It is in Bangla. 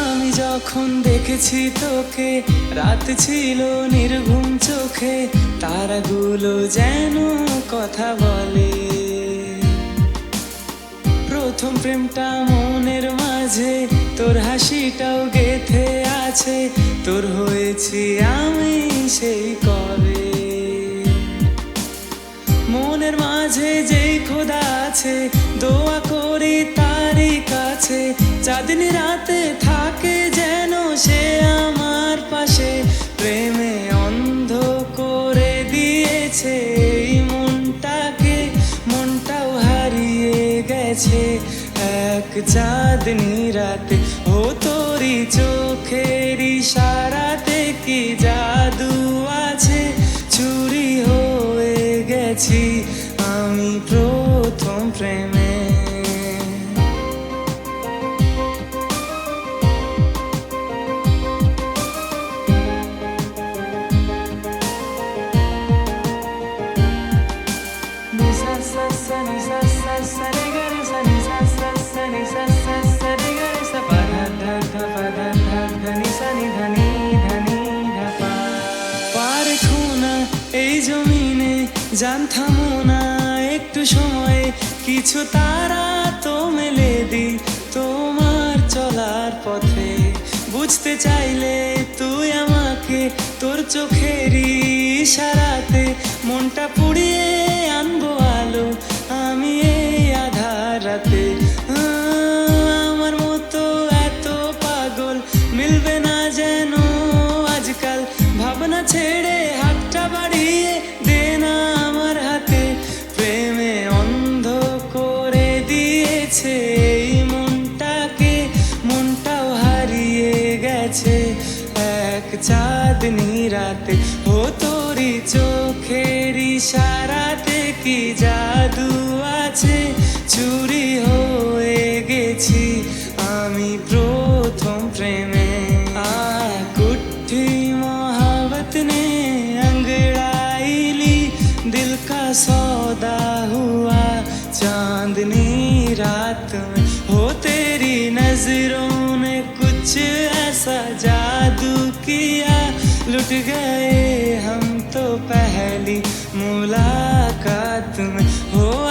আমি যখন দেখেছি তোকে, রাত ছিল নির্ঘুম চোখে, তারাগুলো যেন কথা বলে। প্রথম প্রেমটা মনের মাঝে, তোর হাসিটাও গেথে আছে তোর হয়েছি আমি সেই কবে। মনের মাঝে যেই খোদা আছে, দোয়া করি তারই কাছে। চাঁদনি রাতে থাকে যেন সে আমার পাশে। প্রেমে অন্ধ করে দিয়েছে এই মনটাকে, মনটাও হারিয়ে গেছে। এক চাঁদনি রাতে ও তোরি চোখের ইশারাতে কি জাদু আছে চুরি হয়ে গেছি আমি প্রথম প্রেমে Ni sa sa sa ni sa sa sa re ga re sa ni sa sa sa ni sa sa এই জমিনে জান থামো না একটু সময়ে, কিছু তারা তো মেলে দি তোমার চলার পথে। বুঝতে চাইলে তুই আমাকে তোর চোখেরই ইশারাতে মনটা পুড়িয়ে আনব আলো, আমি এই আধার রাতে। আমার মতো এত পাগল, মিলবে না যেন আজকাল। ভাবনা ছেড়ে চাঁদনি রাতে ও তোরি চোখের ইশারাতে কি জাদু আছে চুরি হয়ে গেছি আমি প্রথম প্রেমে आ कुट्ठी मोहब्बत ने अंगड़ाई ली दिल का सौदा हुआ चांदनी रात में हो तेरी नजरों ने कुछ ऐसा टूट गए हम तो पहली मुलाकात में। हो